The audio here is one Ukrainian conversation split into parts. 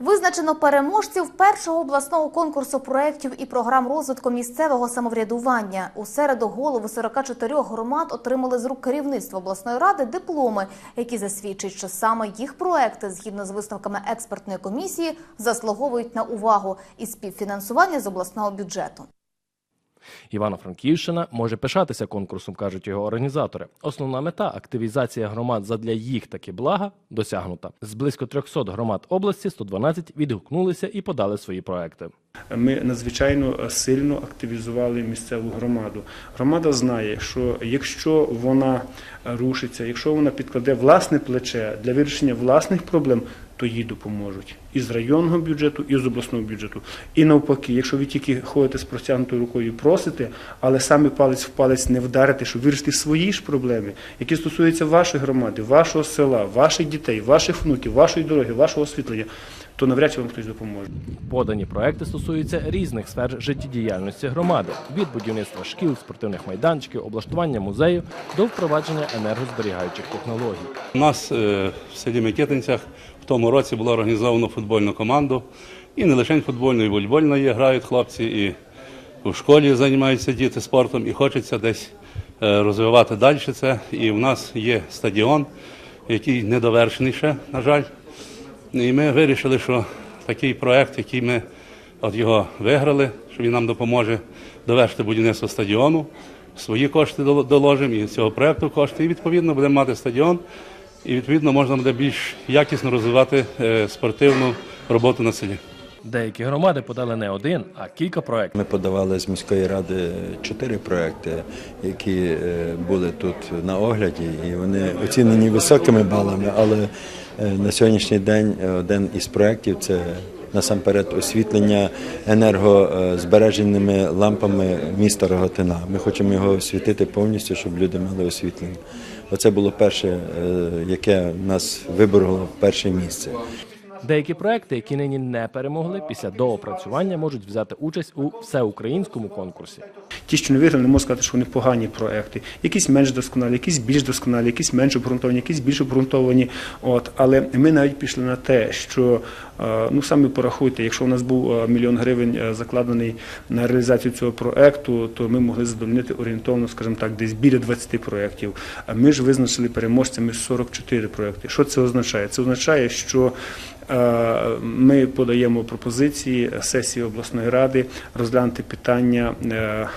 Визначено переможців першого обласного конкурсу проєктів і програм розвитку місцевого самоврядування. У середу голови 44 громад отримали з рук керівництва обласної ради дипломи, які засвідчують, що саме їх проекти, згідно з висновками експертної комісії, заслуговують на увагу і співфінансування з обласного бюджету. Івано-Франківщина може пишатися конкурсом, кажуть його організатори. Основна мета активізація громад задля їх таки блага досягнута. З близько 300 громад області 112 відгукнулися і подали свої проекти. Ми надзвичайно сильно активізували місцеву громаду. Громада знає, що якщо вона рушиться, якщо вона підкладе власне плече для вирішення власних проблем, то їй допоможуть і з районного бюджету, і з обласного бюджету. І навпаки, якщо ви тільки ходите з простягнутою рукою, просите, але самі палець в палець не вдарите, щоб вирішити свої ж проблеми, які стосуються вашої громади, вашого села, ваших дітей, ваших внуків, вашої дороги, вашого освітлення, то навряд чи вам хтось допоможе. Подані проекти стосуються різних сфер життєдіяльності громади від будівництва шкіл, спортивних майданчиків, облаштування музею до впровадження енергозберігаючих технологій. У нас е, в селі Микитинцях тому році було організовано футбольну команду. І не лише футбольну, і волейбольну є, грають хлопці, і в школі займаються діти спортом, і хочеться десь е, розвивати далі це. І в нас є стадіон, який недовершений ще, на жаль. І ми вирішили, що такий проект, який ми от його виграли, що він нам допоможе довершити будівництво стадіону, свої кошти доложимо і цього проекту кошти. І відповідно будемо мати стадіон, і відповідно можна буде більш якісно розвивати е, спортивну роботу на селі. Деякі громади подали не один, а кілька проєктів. Ми подавали з міської ради чотири проекти, які е, були тут на огляді, і вони оцінені високими балами. Але е, на сьогоднішній день один із проєктів це насамперед освітлення енергозбереженими лампами міста Роготина. Ми хочемо його освітити повністю, щоб люди мали освітлення. Оце було перше, е, яке нас виборогло перше місце. Деякі проекти, які нині не перемогли, після доопрацювання можуть взяти участь у всеукраїнському конкурсі. Ті, що не виграли, не можу сказати, що вони погані проекти. Якісь менш досконалі, якісь більш досконалі, якісь менш обґрунтовані, якісь більш обґрунтовані. От але ми навіть пішли на те, що ну самі порахуйте, якщо у нас був е, мільйон гривень е, закладений на реалізацію цього проекту, то ми могли задовольнити орієнтовно, скажімо так, десь біля 20 проєктів. А ми ж визначили переможцями 44 проекти. Що це означає? Це означає, що Е, Ми подаємо пропозиції сесії обласної ради розглянути питання. е,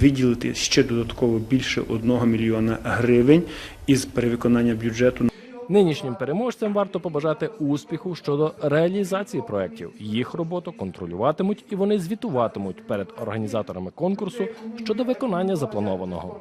Виділити ще додатково більше 1 мільйона гривень із перевиконання бюджету Нинішнім переможцям варто побажати успіху щодо реалізації проєктів. Їх роботу контролюватимуть і вони звітуватимуть перед організаторами конкурсу щодо виконання запланованого.